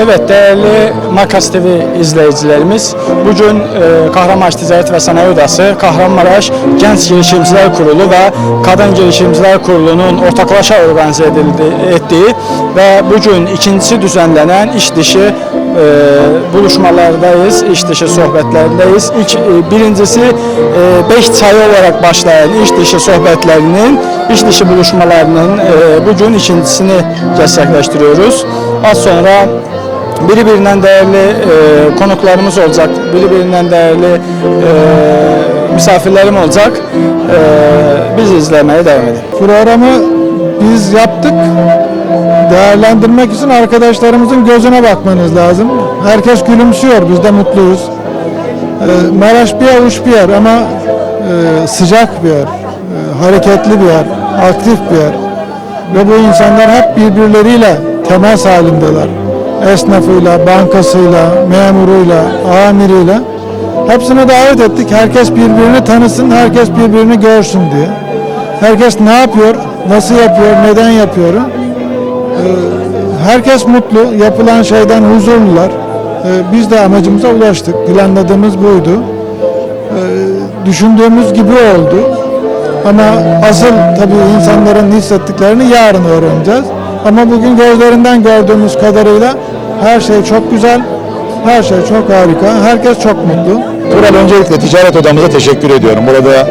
Evet, değerli Makas TV izleyicilerimiz, bugün e, Kahramanmaraş Ticaret ve Sanayi Odası, Kahramanmaraş Genç Girişimciler Kurulu ve Kadın Girişimciler Kurulu'nun ortaklaşa organize edildi, ettiği ve bugün ikincisi düzenlenen iş dışı e, buluşmalardayız, iş dışı sohbetlerindeyiz. İlk, e, birincisi 5 çayı olarak başlayan iş dışı sohbetlerinin, iş dışı buluşmalarının e, bugün ikincisini gerçekleştiriyoruz. Az sonra birbirinden değerli e, konuklarımız olacak, birbirinden değerli e, misafirlerim olacak. E, biz izlemeye devam edelim. Programı biz yaptık. Değerlendirmek için arkadaşlarımızın gözüne bakmanız lazım. Herkes gülümsüyor, biz de mutluyuz. Ee, Maraş bir yer, uç bir yer ama e, sıcak bir yer, e, hareketli bir yer, aktif bir yer. Ve bu insanlar hep birbirleriyle temas halindeler. Esnafıyla, bankasıyla, memuruyla, amiriyle. Hepsine davet ettik. Herkes birbirini tanısın, herkes birbirini görsün diye. Herkes ne yapıyor, nasıl yapıyor, neden yapıyor. Ee, Herkes mutlu, yapılan şeyden huzurlular. Ee, Biz de amacımıza ulaştık. Planladığımız buydu. Ee, Düşündüğümüz gibi oldu. Ama asıl tabii insanların hissettiklerini yarın öğreneceğiz. Ama bugün gözlerinden gördüğümüz kadarıyla her şey çok güzel, her şey çok harika, herkes çok mutlu. Tural öncelikle ticaret odamıza teşekkür ediyorum. Burada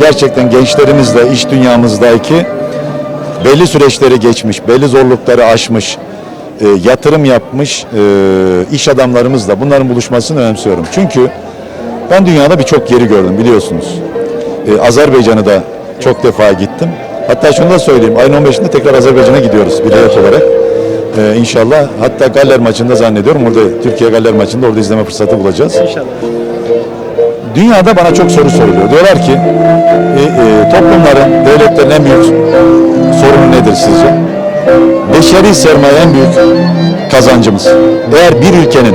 gerçekten gençlerimizle iş dünyamızdaki belli süreçleri geçmiş, belli zorlukları aşmış, e, yatırım yapmış e, iş adamlarımızla bunların buluşmasını önemsiyorum. Çünkü ben dünyada birçok yeri gördüm biliyorsunuz. E, Azerbaycan'a da çok defa gittim. Hatta şunu da söyleyeyim, ayın 15'inde tekrar Azerbaycan'a gidiyoruz bir heyet olarak. E, inşallah hatta Galler maçında zannediyorum orada Türkiye Galler maçında orada izleme fırsatı bulacağız. Dünyada bana çok soru soruluyor. Diyorlar ki e, e, toplumların, devletlerin en büyük sorunu nedir sizce? Beşeri sermaye en büyük kazancımız. Eğer bir ülkenin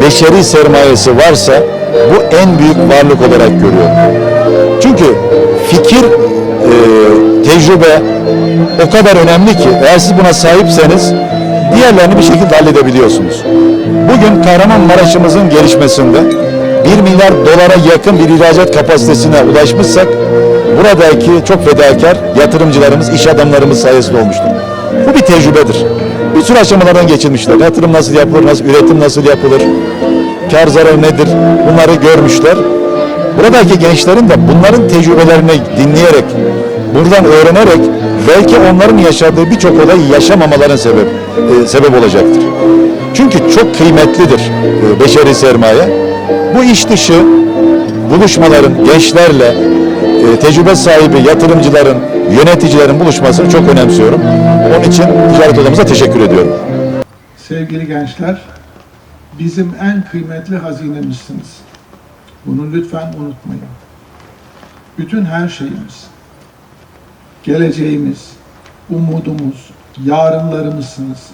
beşeri sermayesi varsa bu en büyük varlık olarak görüyorum. Çünkü fikir, e, tecrübe o kadar önemli ki eğer siz buna sahipseniz diğerlerini bir şekilde halledebiliyorsunuz. Bugün Kahramanmaraş'ımızın gelişmesinde 1 milyar dolara yakın bir ihracat kapasitesine ulaşmışsak buradaki çok fedakar yatırımcılarımız, iş adamlarımız sayesinde olmuştur. Bu bir tecrübedir. Bir sürü aşamalardan geçilmişler. Yatırım nasıl yapılır, nasıl, üretim nasıl yapılır, kar zarar nedir bunları görmüşler. Buradaki gençlerin de bunların tecrübelerini dinleyerek, buradan öğrenerek belki onların yaşadığı birçok olayı yaşamamaların sebep, e, sebep olacaktır. Çünkü çok kıymetlidir e, beşeri sermaye. Bu iş dışı buluşmaların gençlerle e, tecrübe sahibi yatırımcıların, yöneticilerin buluşmasını çok önemsiyorum. Onun için ticaret odamıza teşekkür ediyorum. Sevgili gençler, bizim en kıymetli hazinemizsiniz. Bunu lütfen unutmayın. Bütün her şeyimiz, geleceğimiz, umudumuz, yarınlarımızsınız.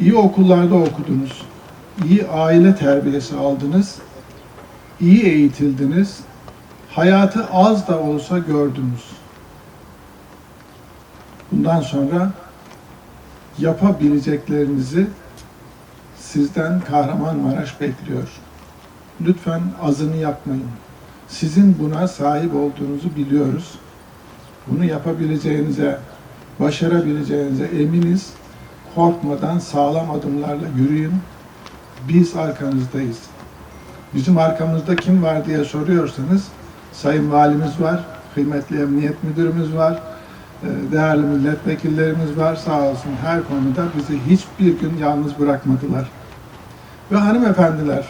İyi okullarda okudunuz, iyi aile terbiyesi aldınız, iyi eğitildiniz, hayatı az da olsa gördünüz. Bundan sonra yapabileceklerinizi sizden Kahramanmaraş bekliyor. Lütfen azını yapmayın. Sizin buna sahip olduğunuzu biliyoruz. Bunu yapabileceğinize, başarabileceğinize eminiz. Korkmadan sağlam adımlarla yürüyün. Biz arkanızdayız. Bizim arkamızda kim var diye soruyorsanız Sayın Valimiz var, kıymetli Emniyet Müdürümüz var, e, değerli milletvekillerimiz var sağ olsun her konuda bizi hiçbir gün yalnız bırakmadılar. Ve hanımefendiler,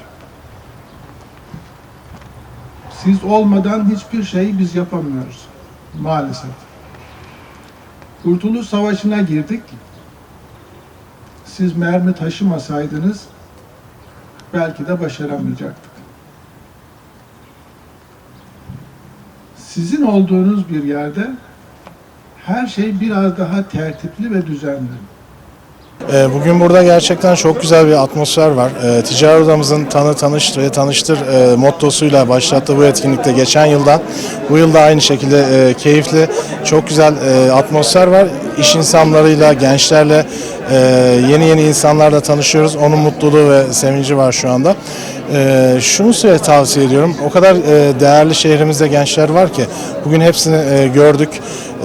siz olmadan hiçbir şeyi biz yapamıyoruz maalesef. Kurtuluş Savaşı'na girdik. Siz mermi taşımasaydınız belki de başaramayacaktık. Sizin olduğunuz bir yerde her şey biraz daha tertipli ve düzenli. Ee, Bugün burada gerçekten çok güzel bir atmosfer var. Ee, Ticaret odamızın tanı tanış ve tanıştır mottosuyla başlattığı bu etkinlikte geçen yılda bu yılda aynı şekilde e, keyifli çok güzel e, atmosfer var. iş insanlarıyla, gençlerle, e, yeni yeni insanlarla tanışıyoruz. Onun mutluluğu ve sevinci var şu anda. E, şunu size tavsiye ediyorum. O kadar e, değerli şehrimizde gençler var ki bugün hepsini e, gördük,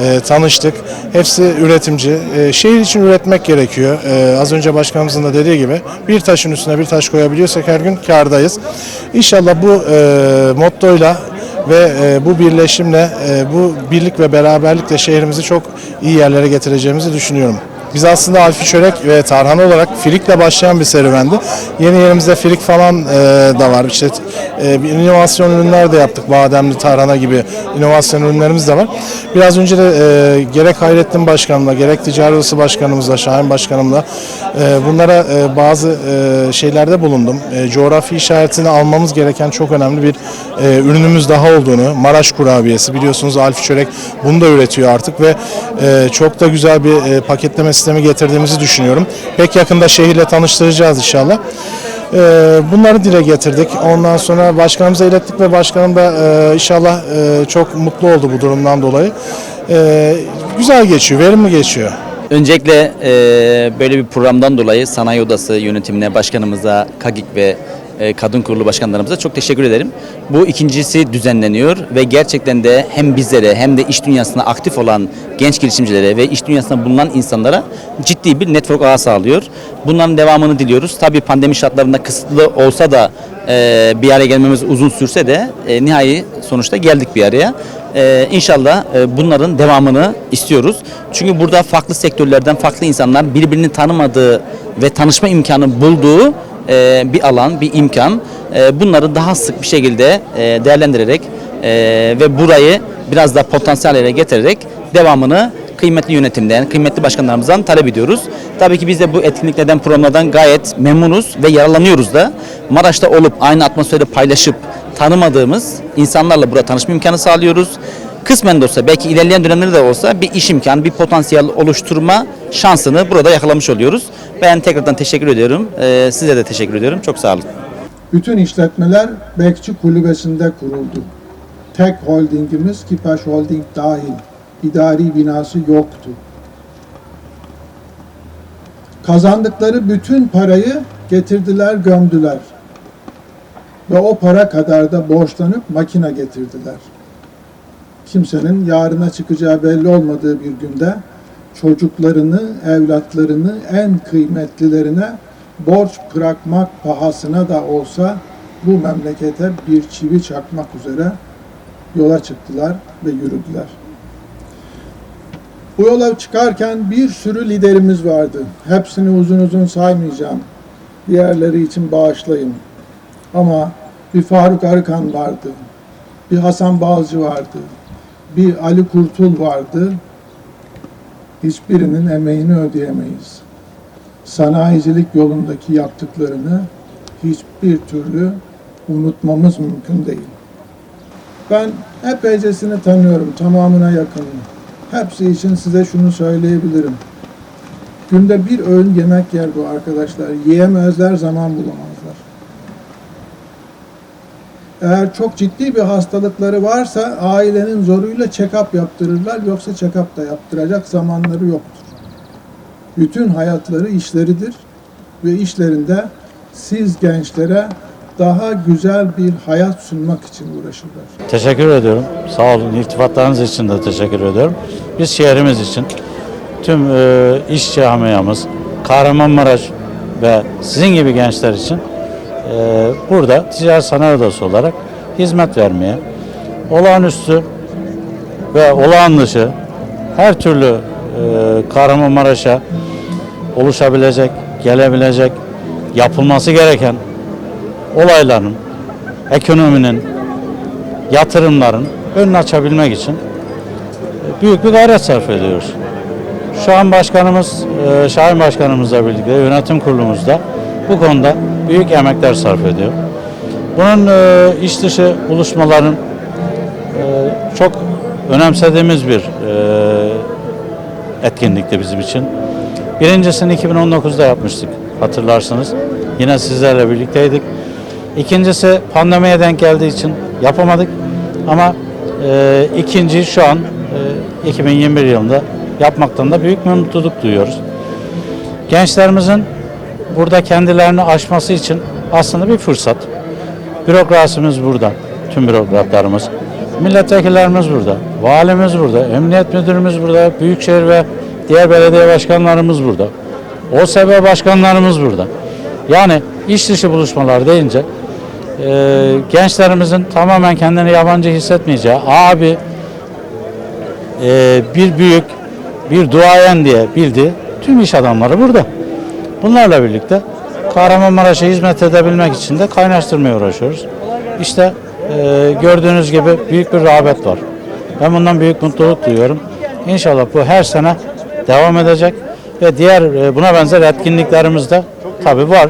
e, tanıştık. Hepsi üretimci. E, şehir için üretmek gerekiyor. E, az önce başkanımızın da dediği gibi bir taşın üstüne bir taş koyabiliyorsak her gün kârdayız. İnşallah bu e, mottoyla ve e, bu birleşimle, e, bu birlik ve beraberlikle şehrimizi çok iyi yerlere getireceğimizi düşünüyorum. Biz aslında Alfi Çörek ve Tarhan olarak Filik'le başlayan bir serüvendi. Yeni yerimizde Filik falan e, da var. İşte e, bir inovasyon ürünler de yaptık. Bademli, tarhana gibi inovasyon ürünlerimiz de var. Biraz önce de e, gerek Hayrettin Başkanımla, gerek Ticaret Odası Başkanımızla, Şahin Başkanımla e, bunlara e, bazı e, şeylerde bulundum. E, coğrafi işaretini almamız gereken çok önemli bir e, ürünümüz daha olduğunu, Maraş kurabiyesi biliyorsunuz Alfi Çörek bunu da üretiyor artık ve e, çok da güzel bir e, paketleme sistemi getirdiğimizi düşünüyorum. Pek yakında şehirle tanıştıracağız inşallah. E, bunları dile getirdik. Ondan sonra başkanımıza ilettik ve başkanım da e, inşallah e, çok mutlu oldu bu durumdan dolayı. E, güzel geçiyor, verimli geçiyor. Öncelikle e, böyle bir programdan dolayı Sanayi Odası yönetimine, başkanımıza, KAGİK ve e, kadın kurulu başkanlarımıza çok teşekkür ederim. Bu ikincisi düzenleniyor ve gerçekten de hem bizlere hem de iş dünyasında aktif olan genç girişimcilere ve iş dünyasında bulunan insanlara ciddi bir network ağı sağlıyor. Bunların devamını diliyoruz. Tabii pandemi şartlarında kısıtlı olsa da e, bir araya gelmemiz uzun sürse de e, nihai sonuçta geldik bir araya. Ee, inşallah e, bunların devamını istiyoruz. Çünkü burada farklı sektörlerden farklı insanlar birbirini tanımadığı ve tanışma imkanı bulduğu e, bir alan, bir imkan. E, bunları daha sık bir şekilde e, değerlendirerek e, ve burayı biraz daha potansiyel hale getirerek devamını kıymetli yönetimden, kıymetli başkanlarımızdan talep ediyoruz. Tabii ki biz de bu etkinliklerden, programlardan gayet memnunuz ve yararlanıyoruz da. Maraş'ta olup aynı atmosferi paylaşıp tanımadığımız insanlarla burada tanışma imkanı sağlıyoruz. Kısmen de olsa belki ilerleyen dönemlerde de olsa bir iş imkanı, bir potansiyel oluşturma şansını burada yakalamış oluyoruz. Ben tekrardan teşekkür ediyorum. Ee, size de teşekkür ediyorum. Çok sağ olun. Bütün işletmeler Bekçi Kulübesi'nde kuruldu. Tek holdingimiz Kipaş Holding dahil. idari binası yoktu. Kazandıkları bütün parayı getirdiler, gömdüler. Ve o para kadar da borçlanıp makine getirdiler. Kimsenin yarına çıkacağı belli olmadığı bir günde çocuklarını, evlatlarını en kıymetlilerine borç bırakmak pahasına da olsa bu memlekete bir çivi çakmak üzere yola çıktılar ve yürüdüler. Bu yola çıkarken bir sürü liderimiz vardı. Hepsini uzun uzun saymayacağım. Diğerleri için bağışlayın. Ama bir Faruk Arıkan vardı. Bir Hasan Balcı vardı. Bir Ali Kurtul vardı. Hiçbirinin emeğini ödeyemeyiz. Sanayicilik yolundaki yaptıklarını hiçbir türlü unutmamız mümkün değil. Ben epeycesini tanıyorum, tamamına yakınım. Hepsi için size şunu söyleyebilirim. Günde bir öğün yemek yer bu arkadaşlar. Yiyemezler, zaman bulamazlar. Eğer çok ciddi bir hastalıkları varsa ailenin zoruyla check-up yaptırırlar. Yoksa check-up da yaptıracak zamanları yoktur. Bütün hayatları işleridir ve işlerinde siz gençlere daha güzel bir hayat sunmak için uğraşırlar. Teşekkür ediyorum. Sağ olun. İltifatlarınız için de teşekkür ediyorum. Biz şehrimiz için tüm e, iş camiamız, Kahramanmaraş ve sizin gibi gençler için e, burada ticaret sanayi odası olarak hizmet vermeye, olağanüstü ve olağan dışı her türlü e, Kahramanmaraş'a oluşabilecek, gelebilecek, yapılması gereken olayların, ekonominin, yatırımların önünü açabilmek için e, büyük bir gayret sarf ediyoruz. Şu an başkanımız, e, Şahin Başkanımızla birlikte yönetim kurulumuzda bu konuda büyük emekler sarf ediyor. Bunun e, iş dışı buluşmaların e, çok önemsediğimiz bir e, etkinlikti bizim için. Birincisini 2019'da yapmıştık hatırlarsınız. Yine sizlerle birlikteydik. İkincisi pandemiye denk geldiği için yapamadık. Ama e, ikinci şu an e, 2021 yılında yapmaktan da büyük mutluluk duyuyoruz. Gençlerimizin burada kendilerini aşması için aslında bir fırsat. Bürokrasimiz burada, tüm bürokratlarımız. Milletvekillerimiz burada, valimiz burada, emniyet müdürümüz burada, büyükşehir ve diğer belediye başkanlarımız burada. OSB başkanlarımız burada. Yani iş dışı buluşmalar deyince e, gençlerimizin tamamen kendini yabancı hissetmeyeceği, abi e, bir büyük, bir duayen diye bildiği tüm iş adamları burada. Bunlarla birlikte Kahramanmaraş'a hizmet edebilmek için de kaynaştırmaya uğraşıyoruz. İşte e, gördüğünüz gibi büyük bir rağbet var. Ben bundan büyük mutluluk duyuyorum. İnşallah bu her sene devam edecek ve diğer e, buna benzer etkinliklerimiz de tabii var.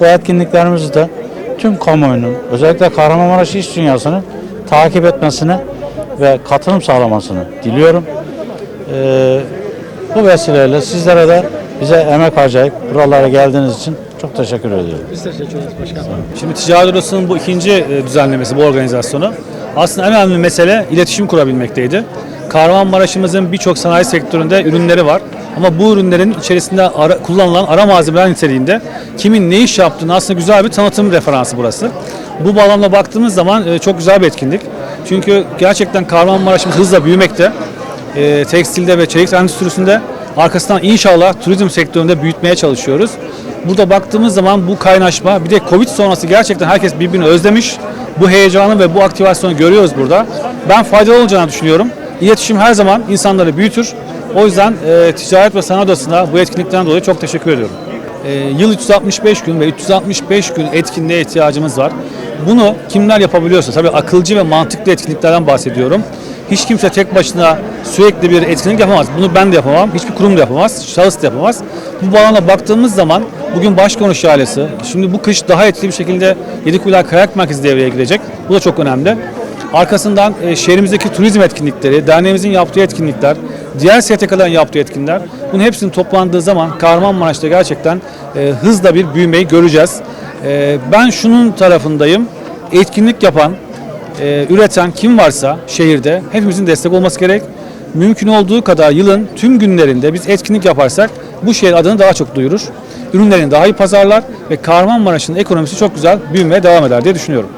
Bu etkinliklerimizi de tüm kamuoyunun özellikle Kahramanmaraş iş dünyasının takip etmesini ve katılım sağlamasını diliyorum. E, bu vesileyle sizlere de bize emek harcayıp buralara geldiğiniz için çok teşekkür ediyorum. Şimdi Ticaret Odası'nın bu ikinci e, düzenlemesi, bu organizasyonu aslında en önemli mesele iletişim kurabilmekteydi. Kahramanmaraş'ımızın birçok sanayi sektöründe ürünleri var. Ama bu ürünlerin içerisinde ara- kullanılan ara malzemeler niteliğinde kimin ne iş yaptığını aslında güzel bir tanıtım referansı burası. Bu bağlamda baktığımız zaman e, çok güzel bir etkinlik. Çünkü gerçekten Kahramanmaraş'ımız hızla büyümekte. E, tekstilde ve çelik endüstrisinde arkasından inşallah turizm sektöründe büyütmeye çalışıyoruz. Burada baktığımız zaman bu kaynaşma bir de Covid sonrası gerçekten herkes birbirini özlemiş. Bu heyecanı ve bu aktivasyonu görüyoruz burada. Ben faydalı olacağını düşünüyorum. İletişim her zaman insanları büyütür. O yüzden e, Ticaret ve Sanayi Odası'na bu etkinlikten dolayı çok teşekkür ediyorum. E, yıl 365 gün ve 365 gün etkinliğe ihtiyacımız var. Bunu kimler yapabiliyorsa, tabii akılcı ve mantıklı etkinliklerden bahsediyorum. Hiç kimse tek başına sürekli bir etkinlik yapamaz. Bunu ben de yapamam, hiçbir kurum da yapamaz, şahıs da yapamaz. Bu bağlamda baktığımız zaman bugün Başkonuş ailesi, şimdi bu kış daha etkili bir şekilde Yedikuyular Kayak Merkezi devreye girecek. Bu da çok önemli. Arkasından e, şehrimizdeki turizm etkinlikleri, derneğimizin yaptığı etkinlikler, diğer STK'ların yaptığı etkinlikler, bunun hepsinin toplandığı zaman Kahramanmaraş'ta gerçekten e, hızla bir büyümeyi göreceğiz. E, ben şunun tarafındayım, etkinlik yapan, e, üreten kim varsa şehirde hepimizin destek olması gerek. Mümkün olduğu kadar yılın tüm günlerinde biz etkinlik yaparsak bu şehir adını daha çok duyurur. Ürünlerini daha iyi pazarlar ve Kahramanmaraş'ın ekonomisi çok güzel büyümeye devam eder diye düşünüyorum.